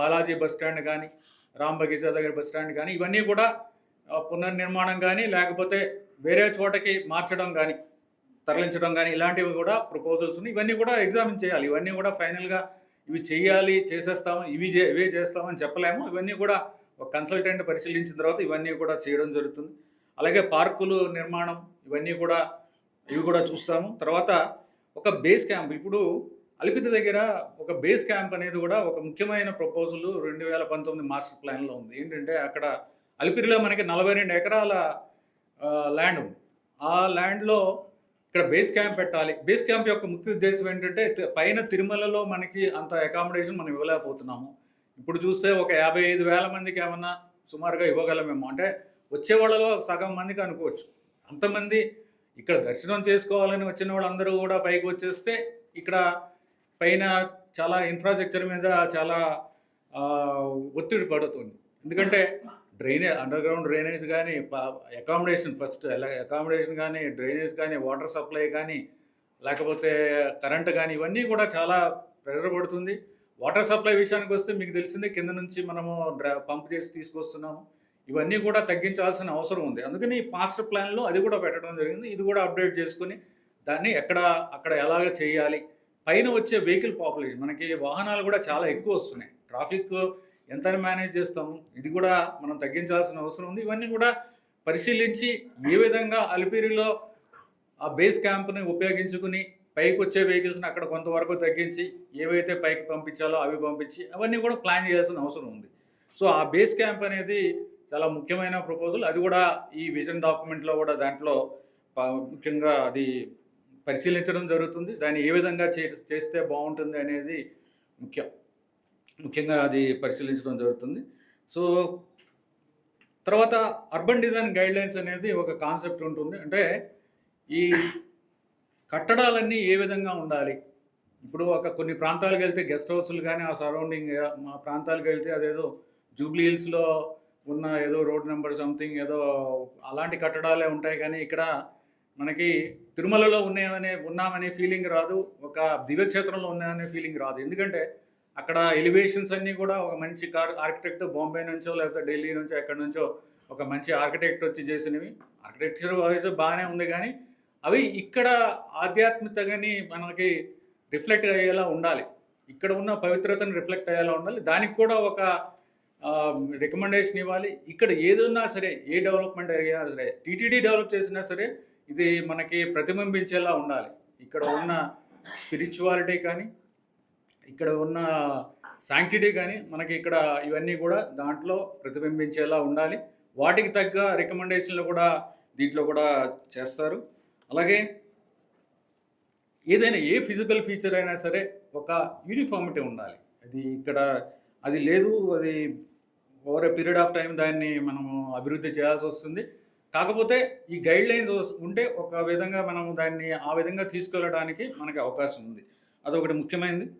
Balaji bus stand కానీ రామ్ బగీచా దగ్గర bus stand కానీ ఇవన్నీ కూడా పునర్నిర్మాణం కానీ లేకపోతే వేరే చోటకి మార్చడం కానీ తరలించడం కానీ ఇలాంటివి కూడా ప్రపోజల్స్ ఉన్నాయి. ఇవన్నీ కూడా ఎగ్జామిన్ చేయాలి. ఇవన్నీ కూడా ఫైనల్గా ఇవి చేయాలి చేసేస్తాము ఇవి చే ఇవే చేస్తామని చెప్పలేము. ఇవన్నీ కూడా ఒక కన్సల్టెంట్ పరిశీలించిన తర్వాత ఇవన్నీ కూడా చేయడం జరుగుతుంది. అలాగే పార్కులు నిర్మాణం ఇవన్నీ కూడా ఇవి కూడా చూస్తాము. తర్వాత ఒక బేస్ క్యాంప్ ఇప్పుడు అలిపిరి దగ్గర ఒక బేస్ క్యాంప్ అనేది కూడా ఒక ముఖ్యమైన ప్రపోజల్ రెండు వేల పంతొమ్మిది మాస్టర్ ప్లాన్లో ఉంది. ఏంటంటే అక్కడ అలిపిరిలో మనకి నలభై రెండు ఎకరాల ల్యాండ్ ఉంది. ఆ ల్యాండ్లో ఇక్కడ బేస్ క్యాంప్ పెట్టాలి. బేస్ క్యాంప్ యొక్క ముఖ్య ఉద్దేశం ఏంటంటే పైన తిరుమలలో మనకి అంత అకామిడేషన్ మనం ఇవ్వలేకపోతున్నాము. ఇప్పుడు చూస్తే ఒక యాభై ఐదు వేల మందికి ఏమన్నా సుమారుగా ఇవ్వగలమేమో. అంటే వచ్చే వాళ్ళలో సగం మందికి అనుకోవచ్చు. అంతమంది ఇక్కడ దర్శనం చేసుకోవాలని వచ్చిన వాళ్ళందరూ కూడా పైకి వచ్చేస్తే ఇక్కడ పైన చాలా ఇన్ఫ్రాస్ట్రక్చర్ మీద చాలా ఒత్తిడి పడుతుంది. ఎందుకంటే డ్రైనేజ్ అండర్ గ్రౌండ్ డ్రైనేజ్ కానీ అకామిడేషన్ ఫస్ట్ అకామిడేషన్ కానీ డ్రైనేజ్ కానీ వాటర్ సప్లై కానీ లేకపోతే కరెంట్ కానీ ఇవన్నీ కూడా చాలా ప్రెషర్ పడుతుంది. వాటర్ సప్లై విషయానికి వస్తే మీకు తెలిసిందే కింద నుంచి మనము పంప్ చేసి తీసుకొస్తున్నాము. ఇవన్నీ కూడా తగ్గించాల్సిన అవసరం ఉంది. అందుకని ఈ మాస్టర్ ప్లాన్లో అది కూడా పెట్టడం జరిగింది. ఇది కూడా అప్డేట్ చేసుకుని దాన్ని ఎక్కడ అక్కడ ఎలాగ చేయాలి పైన వచ్చే వెహికల్ పాపులేషన్ మనకి వాహనాలు కూడా చాలా ఎక్కువ వస్తున్నాయి. ట్రాఫిక్ ఎంత మేనేజ్ చేస్తాము ఇది కూడా మనం తగ్గించాల్సిన అవసరం ఉంది. ఇవన్నీ కూడా పరిశీలించి ఏ విధంగా అలిపిరిలో ఆ బేస్ క్యాంప్ని ఉపయోగించుకుని పైకి వచ్చే వెహికల్స్ని అక్కడ కొంతవరకు తగ్గించి ఏవైతే పైకి పంపించాలో అవి పంపించి అవన్నీ కూడా ప్లాన్ చేయాల్సిన అవసరం ఉంది. సో ఆ బేస్ క్యాంప్ అనేది చాలా ముఖ్యమైన ప్రపోజల్ అది కూడా ఈ విజన్ డాక్యుమెంట్లో కూడా దాంట్లో ముఖ్యంగా అది పరిశీలించడం జరుగుతుంది. దాన్ని ఏ విధంగా చే చేస్తే బాగుంటుంది అనేది ముఖ్యం. ముఖ్యంగా అది పరిశీలించడం జరుగుతుంది. సో తర్వాత అర్బన్ డిజైన్ గైడ్లైన్స్ అనేది ఒక కాన్సెప్ట్ ఉంటుంది. అంటే ఈ కట్టడాలన్నీ ఏ విధంగా ఉండాలి? ఇప్పుడు ఒక కొన్ని ప్రాంతాలకు వెళ్తే గెస్ట్ హౌస్లు కానీ ఆ సరౌండింగ్ మా ప్రాంతాలకు వెళ్తే అదేదో జూబ్లీ హిల్స్లో ఉన్న ఏదో రోడ్ నెంబర్ సంథింగ్ ఏదో అలాంటి కట్టడాలే ఉంటాయి. కానీ ఇక్కడ మనకి తిరుమలలో ఉన్నామనే ఉన్నామనే ఫీలింగ్ రాదు. ఒక దివ్యక్షేత్రంలో ఉన్నామనే ఫీలింగ్ రాదు. ఎందుకంటే అక్కడ ఎలివేషన్స్ అన్నీ కూడా ఒక మంచి కార్ ఆర్కిటెక్ట్ బాంబే నుంచో లేకపోతే ఢిల్లీ నుంచో ఎక్కడి నుంచో ఒక మంచి ఆర్కిటెక్ట్ వచ్చి చేసినవి. ఆర్కిటెక్చర్ వైజ్ బాగానే ఉంది కానీ అవి ఇక్కడ ఆధ్యాత్మికతని మనకి రిఫ్లెక్ట్ అయ్యేలా ఉండాలి. ఇక్కడ ఉన్న పవిత్రతను రిఫ్లెక్ట్ అయ్యేలా ఉండాలి. దానికి కూడా ఒక రికమెండేషన్ ఇవ్వాలి. ఇక్కడ ఏదున్నా సరే ఏ డెవలప్మెంట్ అయినా సరే టీటీడీ డెవలప్ చేసినా సరే ఇది మనకి ప్రతిబింబించేలా ఉండాలి. ఇక్కడ ఉన్న స్పిరిచువాలిటీ కానీ ఇక్కడ ఉన్న శాంక్టిటీ కానీ మనకి ఇక్కడ ఇవన్నీ కూడా దాంట్లో ప్రతిబింబించేలా ఉండాలి. వాటికి తగ్గ రికమెండేషన్లు కూడా దీంట్లో కూడా చేస్తారు. అలాగే ఏదైనా ఏ ఫిజికల్ ఫీచర్ అయినా సరే ఒక యూనిఫామిటీ ఉండాలి. అది ఇక్కడ అది లేదు అది over a period of time దాన్ని మనము అభివృద్ధి చేయాల్సి వస్తుంది. కాకపోతే ఈ గైడ్ లైన్స్ ఉంటే ఒక విధంగా మనం దాన్ని ఆ విధంగా తీసుకెళ్ళడానికి మనకి అవకాశం ఉంది. అదొకటి ముఖ్యమైనది.